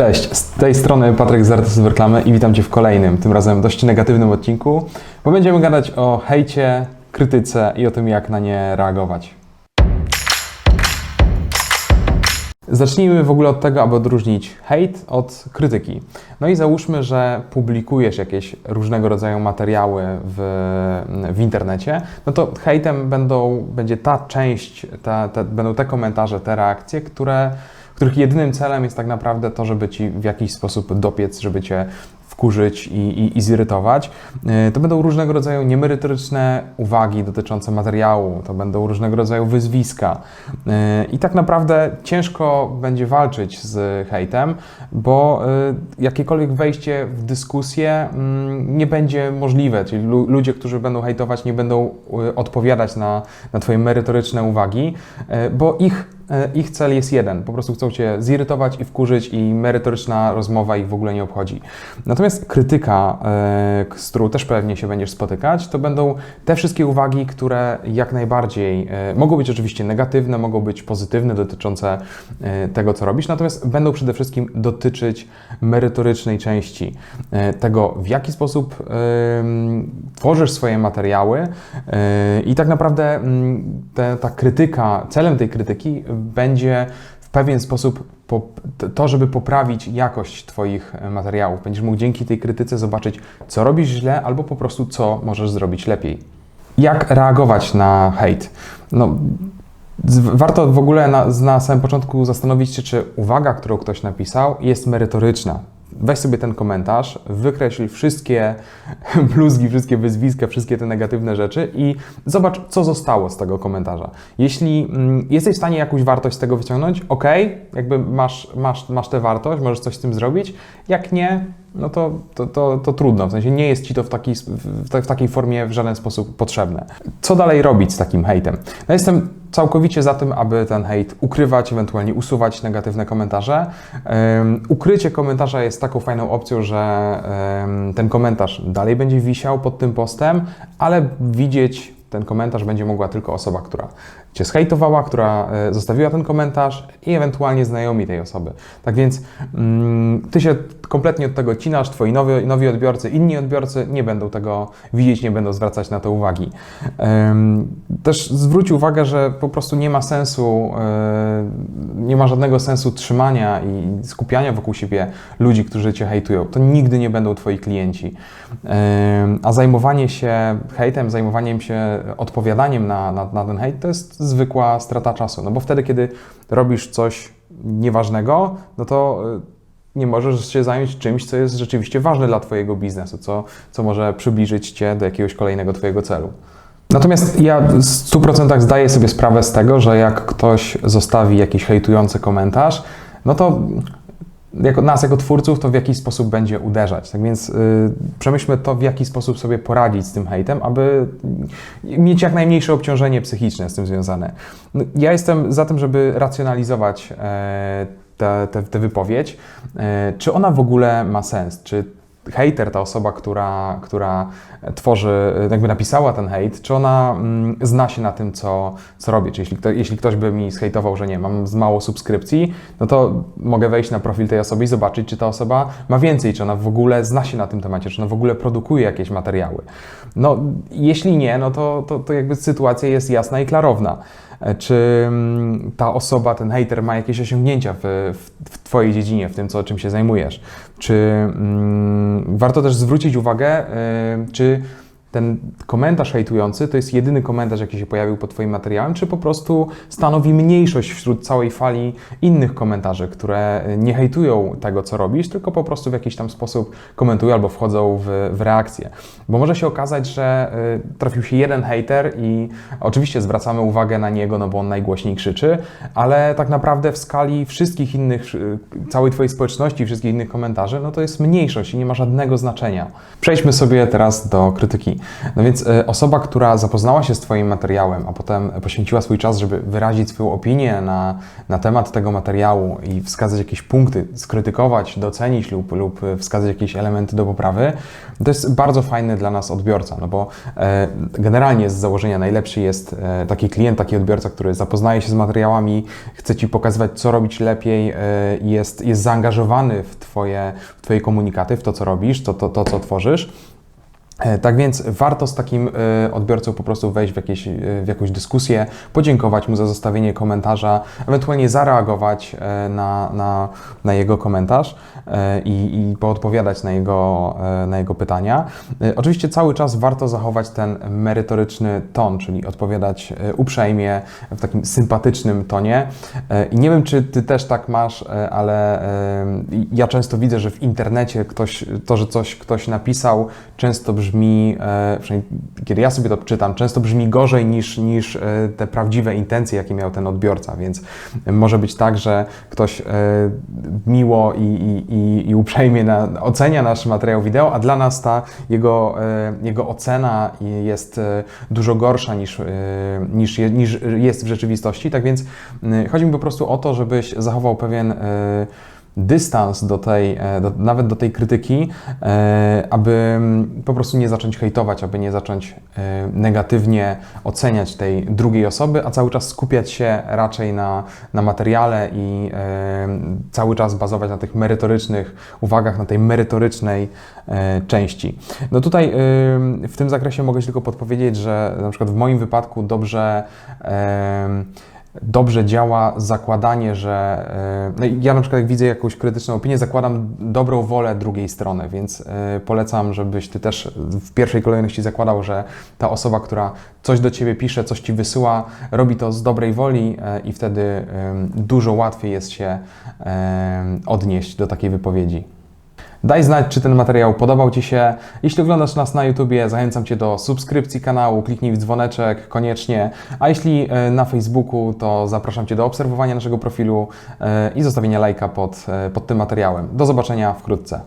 Cześć, z tej strony Patryk z Artysów Reklamy i witam Cię w kolejnym, tym razem dość negatywnym odcinku, bo będziemy gadać o hejcie, krytyce i o tym, jak na nie reagować. Zacznijmy w ogóle od tego, aby odróżnić hejt od krytyki. No i załóżmy, że publikujesz jakieś różnego rodzaju materiały w, w internecie, no to hejtem będą, będzie ta część, ta, te, będą te komentarze, te reakcje, które, których jedynym celem jest tak naprawdę to, żeby ci w jakiś sposób dopiec, żeby cię wkurzyć i, i, i zirytować. Yy, To będą różnego rodzaju niemerytoryczne uwagi dotyczące materiału, to będą różnego rodzaju wyzwiska. Yy, I tak naprawdę ciężko będzie walczyć z hejtem, bo yy, jakiekolwiek wejście w dyskusję mm, nie będzie możliwe. Czyli lu- ludzie, którzy będą hejtować, nie będą odpowiadać na, na Twoje merytoryczne uwagi, bo ich E, ich cel jest jeden, po prostu chcą Cię zirytować i wkurzyć i merytoryczna rozmowa ich w ogóle nie obchodzi. Natomiast krytyka, e, z którą też pewnie się będziesz spotykać, to będą te wszystkie uwagi, które jak najbardziej e, mogą być oczywiście negatywne, mogą być pozytywne, dotyczące e, tego, co robisz, natomiast będą przede wszystkim dotyczyć merytorycznej części tego, w jaki sposób tworzysz swoje materiały i tak naprawdę mm, ta krytyka, celem tej krytyki będzie w pewien sposób po, to, żeby poprawić jakość Twoich e, materiałów. Będziesz mógł dzięki tej krytyce zobaczyć, co robisz źle, albo po prostu co możesz zrobić lepiej. Jak reagować na hejt? No, warto w ogóle na, na samym początku zastanowić się, czy uwaga, którą ktoś napisał, jest merytoryczna. Weź sobie ten komentarz, wykreśl wszystkie bluzgi, wszystkie wyzwiska, wszystkie te negatywne rzeczy i zobacz, co zostało z tego komentarza. Jeśli mm, jesteś w stanie jakąś wartość z tego wyciągnąć, ok, jakby masz, masz, masz tę wartość, możesz coś z tym zrobić. Jak nie, no to, to, to, to trudno. W sensie nie jest ci to w, taki, w, ta- w takiej formie w żaden sposób potrzebne. Co dalej robić z takim hejtem? No jestem całkowicie za tym, aby ten hejt ukrywać, ewentualnie usuwać negatywne komentarze. Ym, ukrycie komentarza jest taką fajną opcją, że ym, ten komentarz dalej będzie wisiał pod tym postem, ale widzieć ten komentarz będzie mogła tylko osoba, która Cię zhejtowała, która e, zostawiła ten komentarz i ewentualnie znajomi tej osoby. Tak więc mm, Ty się kompletnie od tego odcinasz, Twoi nowi, nowi odbiorcy, inni odbiorcy nie będą tego widzieć, nie będą zwracać na to uwagi. Też zwróć uwagę, że po prostu nie ma sensu, e, ma żadnego sensu trzymania i skupiania wokół siebie ludzi, którzy Cię hejtują. To nigdy nie będą Twoi klienci. A zajmowanie się hejtem, zajmowaniem się odpowiadaniem na, na, na ten hejt to jest zwykła strata czasu. No bo wtedy, kiedy robisz coś nieważnego, no to y, nie możesz się zająć czymś, co jest rzeczywiście ważne dla Twojego biznesu, co, co może przybliżyć Cię do jakiegoś kolejnego Twojego celu. Natomiast ja w 100% zdaję sobie sprawę z tego, że jak ktoś zostawi jakiś hejtujący komentarz, no to jako, nas jako twórców to w jakiś sposób będzie uderzać. Tak więc y, przemyślmy to, w jaki sposób sobie poradzić z tym hejtem, aby mieć jak najmniejsze obciążenie psychiczne z tym związane. No, Ja jestem za tym, żeby racjonalizować e, tę wypowiedź. E, czy ona w ogóle ma sens? Czy hejter, ta osoba, która, która tworzy, jakby napisała ten hejt, czy ona mm, zna się na tym, co, co robię? Czy jeśli, kto, jeśli ktoś by mi zhejtował, że nie, mam z mało subskrypcji, no to mogę wejść na profil tej osoby i zobaczyć, czy ta osoba ma więcej, czy ona w ogóle zna się na tym temacie, czy ona w ogóle produkuje jakieś materiały. No, jeśli nie, no to, to, to jakby sytuacja jest jasna i klarowna. E, Czy mm, ta osoba, ten hater ma jakieś osiągnięcia w, w, w Twojej dziedzinie, w tym, co, czym się zajmujesz? Czy mm, warto też zwrócić uwagę, y, czy ten komentarz hejtujący to jest jedyny komentarz, jaki się pojawił pod Twoim materiałem, czy po prostu stanowi mniejszość wśród całej fali innych komentarzy, które nie hejtują tego, co robisz, tylko po prostu w jakiś tam sposób komentują albo wchodzą w, w reakcję. Bo może się okazać, że y, trafił się jeden hejter i oczywiście zwracamy uwagę na niego, no bo on najgłośniej krzyczy, ale tak naprawdę w skali wszystkich innych, y, całej Twojej społeczności, wszystkich innych komentarzy, no to jest mniejszość i nie ma żadnego znaczenia. Przejdźmy sobie teraz do krytyki. No więc e, osoba, która zapoznała się z Twoim materiałem, a potem poświęciła swój czas, żeby wyrazić swoją opinię na, na temat tego materiału i wskazać jakieś punkty, skrytykować, docenić lub, lub wskazać jakieś elementy do poprawy, to jest bardzo fajny dla nas odbiorca, no bo e, generalnie z założenia najlepszy jest e, taki klient, taki odbiorca, który zapoznaje się z materiałami, chce Ci pokazywać, co robić lepiej, jest, jest zaangażowany w Twoje, w twoje komunikaty, w to, co robisz, to, to, to co tworzysz. E, Tak więc warto z takim e, odbiorcą po prostu wejść w, jakieś, e, w jakąś dyskusję, podziękować mu za zostawienie komentarza, ewentualnie zareagować na, na, na jego komentarz i, i poodpowiadać na jego, na jego pytania. Oczywiście cały czas warto zachować ten merytoryczny ton, czyli odpowiadać uprzejmie, w takim sympatycznym tonie. I nie wiem, czy Ty też tak masz, ale ja często widzę, że w internecie ktoś, to, że coś ktoś napisał, często brzmi, e, przynajmniej kiedy ja sobie to czytam, często brzmi gorzej niż, niż e, te prawdziwe intencje, jakie miał ten odbiorca, więc może być tak, że ktoś e, miło i, i, i, uprzejmie na, ocenia nasz materiał wideo, a dla nas ta jego, jego ocena jest dużo gorsza niż, niż, niż jest w rzeczywistości. Tak więc chodzi mi po prostu o to, żebyś zachował pewien dystans do tej, e, do, nawet do tej krytyki, e, aby mm, po prostu nie zacząć hejtować, aby nie zacząć e, negatywnie oceniać tej drugiej osoby, a cały czas skupiać się raczej na, na materiale i cały czas bazować na tych merytorycznych uwagach, na tej merytorycznej części. No tutaj w tym zakresie mogę Ci tylko podpowiedzieć, że na przykład w moim wypadku dobrze dobrze działa zakładanie, że. e, No ja na przykład, jak widzę jakąś krytyczną opinię, zakładam dobrą wolę drugiej strony, więc e, polecam, żebyś ty też w pierwszej kolejności zakładał, że ta osoba, która coś do ciebie pisze, coś ci wysyła, robi to z dobrej woli e, i wtedy dużo łatwiej jest się odnieść do takiej wypowiedzi. Daj znać, czy ten materiał podobał Ci się. Jeśli oglądasz nas na YouTubie, zachęcam Cię do subskrypcji kanału, kliknij w dzwoneczek koniecznie, a jeśli e, na Facebooku, to zapraszam Cię do obserwowania naszego profilu e, i zostawienia lajka pod, e, pod tym materiałem. Do zobaczenia wkrótce.